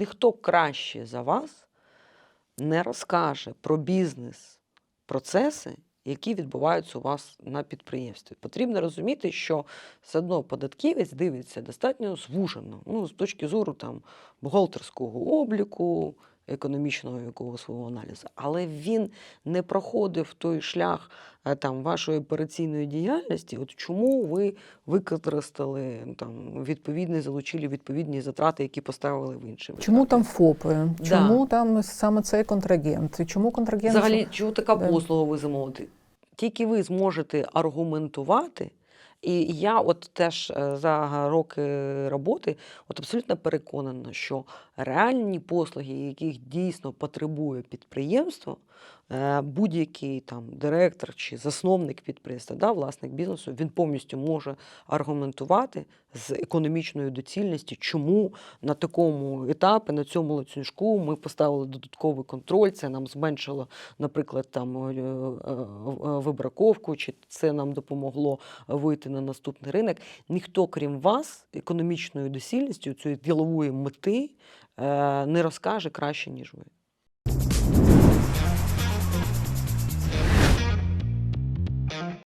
Ніхто краще за вас не розкаже про бізнес-процеси, які відбуваються у вас на підприємстві. Потрібно розуміти, що все одно податківець дивиться достатньо звужено, ну, з точки зору там, бухгалтерського обліку, економічного якогось свого аналізу. Але він не проходив той шлях е, там, вашої операційної діяльності. От чому ви використали там, відповідні, залучили відповідні затрати, які поставили в інші Чому там ФОПи? Да. Чому там саме цей контрагент? Чому контрагент? Взагалі, чого така Да. послуга ви замовити? Тільки ви зможете аргументувати. І я от теж е, за роки роботи от абсолютно переконана, що реальні послуги, яких дійсно потребує підприємство, е, будь-який там директор чи засновник підприємства, да, власник бізнесу, він повністю може аргументувати з економічною доцільністю, чому на такому етапі, на цьому ланцюжку ми поставили додатковий контроль, це нам зменшило, наприклад, там е, вибраковку, чи це нам допомогло вийти на наступний ринок. Ніхто, крім вас, економічною доцільністю цієї ділової мети е, не розкаже краще, ніж ви.